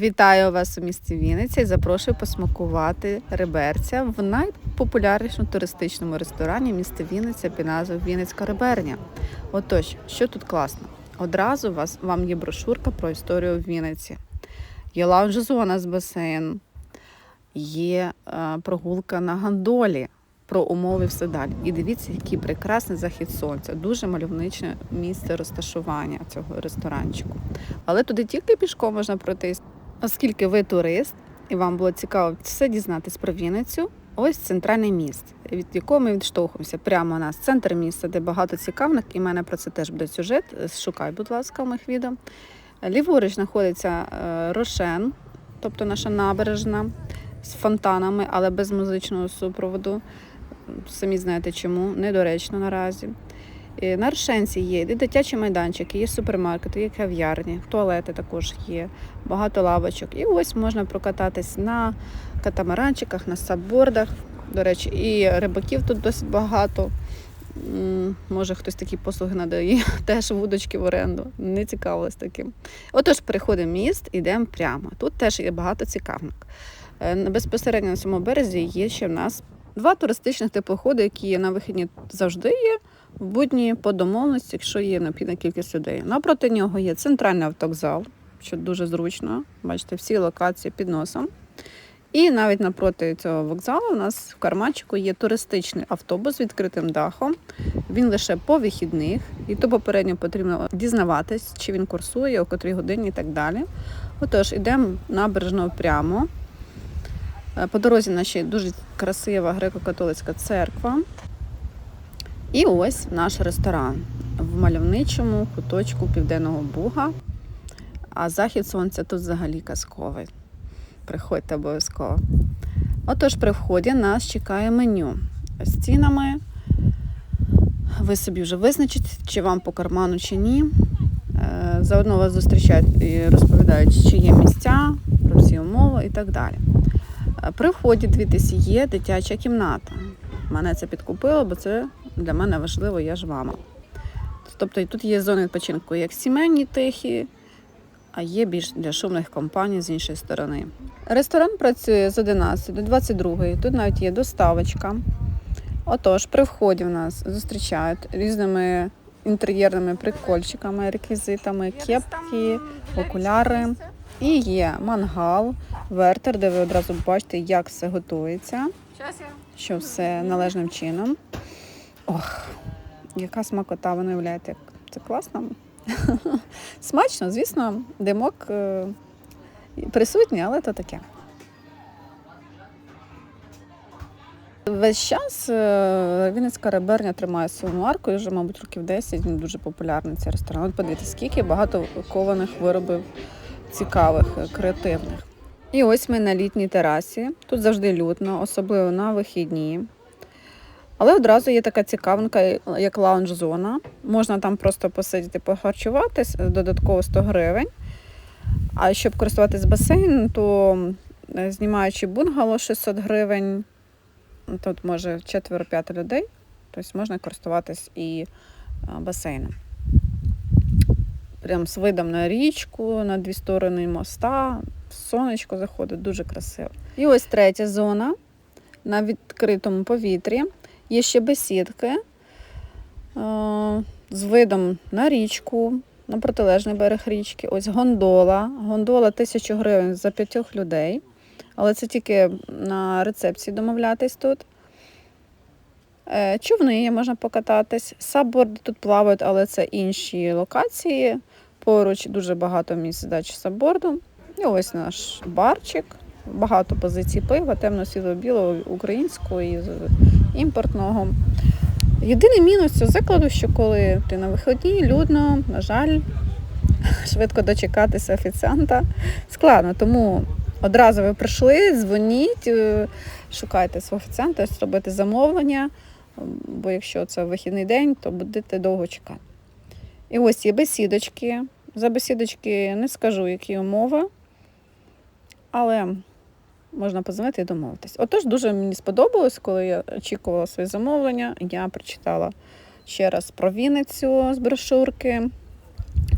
Вітаю вас у місті Вінниця і запрошую посмакувати реберця в найпопулярнішому туристичному ресторані міста Вінниця під назвою Вінницька реберня. Отож, що тут класно? Одразу вас вам є брошурка про історію Вінниці. Є лаунж-зона з басейном, є е, прогулка на гандолі. Про умови все далі. І дивіться, який прекрасний захід сонця. Дуже мальовничне місце розташування цього ресторанчику. Але туди тільки пішком можна пройти. Оскільки ви турист і вам було цікаво все дізнатись про Вінницю, ось центральне місце, від якого ми відштовхуємося. Прямо у нас центр міста, де багато цікавих, і в мене про це теж буде сюжет. Шукай, будь ласка, в моїх відео. Ліворуч знаходиться е, Рошен, тобто наша набережна з фонтанами, але без музичного супроводу. Самі знаєте чому, недоречно наразі. І На Рошенці є і дитячі майданчики, є супермаркети, є кав'ярні, туалети також є, багато лавочок. І ось можна прокататись на катамаранчиках, на саббордах. До речі, і рибаків тут досить багато. Може, хтось такі послуги надає, теж вудочки в оренду. Не цікавилась таким. Отож, переходимо міст, йдемо прямо. Тут теж є багато цікавинок. Е, Безпосередньо на цьому березі є ще в нас два туристичних теплоходи, які на вихідні завжди є. Будні по домовленості, якщо є необхідна кількість людей. Напроти нього є центральний автовокзал, що дуже зручно. Бачите, всі локації під носом. І навіть напроти цього вокзалу у нас в карманчику є туристичний автобус з відкритим дахом. Він лише по вихідних, і то попередньо потрібно дізнаватись, чи він курсує, о котрій годині і так далі. Отож, йдемо набережно прямо. Е, По дорозі наші дуже красива греко-католицька церква. І ось наш ресторан в мальовничому куточку Південного Буга. А захід сонця тут взагалі казковий. Приходьте обов'язково. Отож, при вході нас чекає меню з цінами. Ви собі вже визначите, чи вам по карману, чи ні. Е, Заодно вас зустрічають і розповідають, чи є місця, про всі умови і так далі. Е, При вході дивіться, є дитяча кімната. Мене це підкупило, бо це для мене важливо, я ж мама. Тобто і тут є зони відпочинку як сімейні тихі, а є більш для шумних компаній з іншої сторони. Ресторан працює з 11 до 22. Тут навіть є доставочка. Отож, при вході в нас зустрічають різними інтер'єрними прикольчиками, реквізитами, кепки, окуляри. І є мангал, вертер, де ви одразу бачите, як все готується що все належним чином. Ох, яка смакота, ви не як це класно. Смачно, звісно, димок е, присутній, але то таке. Весь час е, Вінницька реберня тримає свою марку, і вже, мабуть, років 10 він дуже популярний цей ресторан. От подивіться, скільки багато кованих виробів цікавих, е, креативних. І ось ми на літній терасі. Тут завжди людно, особливо на вихідні. Але одразу є така цікавинка, як лаунж-зона. Можна там просто посидіти, похарчуватись, додатково 100 гривень. А щоб користуватись басейном, то е, знімаючи бунгало 600 гривень, тут може четверо-п'яти людей, тобто можна користуватись і е, басейном. Прям з видом на річку, на дві сторони моста, сонечко заходить, дуже красиво. І ось третя зона на відкритому повітрі. Є ще бесідки е, з видом на річку, на протилежний берег річки. Ось гондола. Гондола 1000 гривень за п'ятьох людей. Але це тільки на рецепції домовлятись тут. Е, Човни є, можна покататись. Сабборди тут плавають, але це інші локації. Поруч дуже багато місць здачі сабборду. І ось наш барчик. Багато позицій пива, темно-сіло-білого, українського і імпортного. Єдиний мінус цього закладу, що коли ти на виході, людно, на жаль, швидко дочекатися офіціанта складно. Тому одразу ви прийшли, дзвоніть, е, шукайте свого офіціанта, зробити замовлення, бо якщо це вихідний день, то будете довго чекати. І ось є бесідочки. За бесідочки не скажу, які умови, але можна позвонити і домовитись. Отож, дуже мені сподобалось, коли я очікувала своє замовлення. Я прочитала ще раз про Вінницю з брошурки,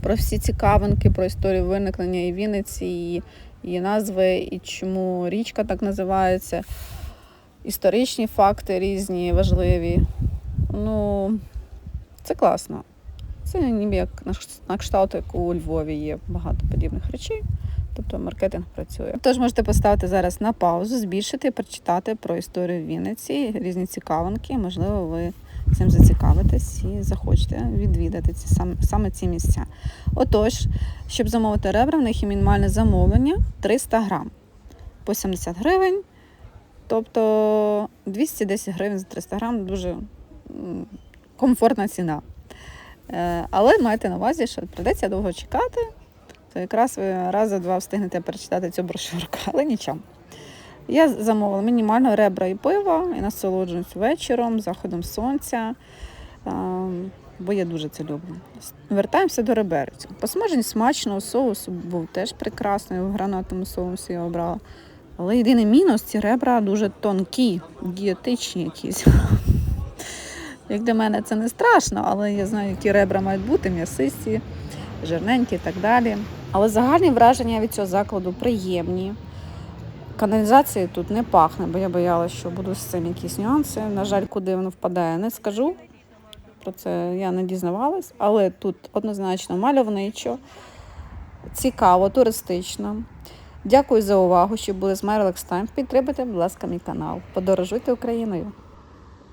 про всі цікавинки, про історію виникнення і Вінниці, і її назви і чому річка так називається. Історичні факти різні, важливі. Ну, це класно. Це ніби як на кшталт, як у Львові є багато подібних речей. Тобто маркетинг працює. Тож можете поставити зараз на паузу, збільшити і прочитати про історію Вінниці, різні цікавинки. Можливо, ви цим зацікавитесь і захочете відвідати ці саме, ці місця. Отож, щоб замовити ребра, в них є мінімальне замовлення 300 грам по 70 гривень. Тобто 210 гривень за 300 грам дуже комфортна ціна. Е, Але майте на увазі, що придеться довго чекати, то якраз ви раз за два встигнете перечитати цю брошурку, але нічого. Я замовила мінімально ребра і пива і насолоджуюсь вечором, заходом сонця, бо я дуже це люблю. Вертаємося до реберцю. Посмажені смачно, соус був теж прекрасний, в гранатовому соусі я обрала. Але єдиний мінус ці ребра дуже тонкі, дієтичні якісь. Як для мене це не страшно, але я знаю, які ребра мають бути, м'ясисті, жирненькі і так далі. Але загальні враження від цього закладу приємні. Каналізації тут не пахне, бо я боялася, що будуть з цим якісь нюанси. На жаль, куди воно впадає, не скажу. Про це я не дізнавалась, але тут однозначно мальовничо, цікаво, туристично. Дякую за увагу, що були з Time. Підтримайте, будь ласка, мій канал. Подорожуйте Україною.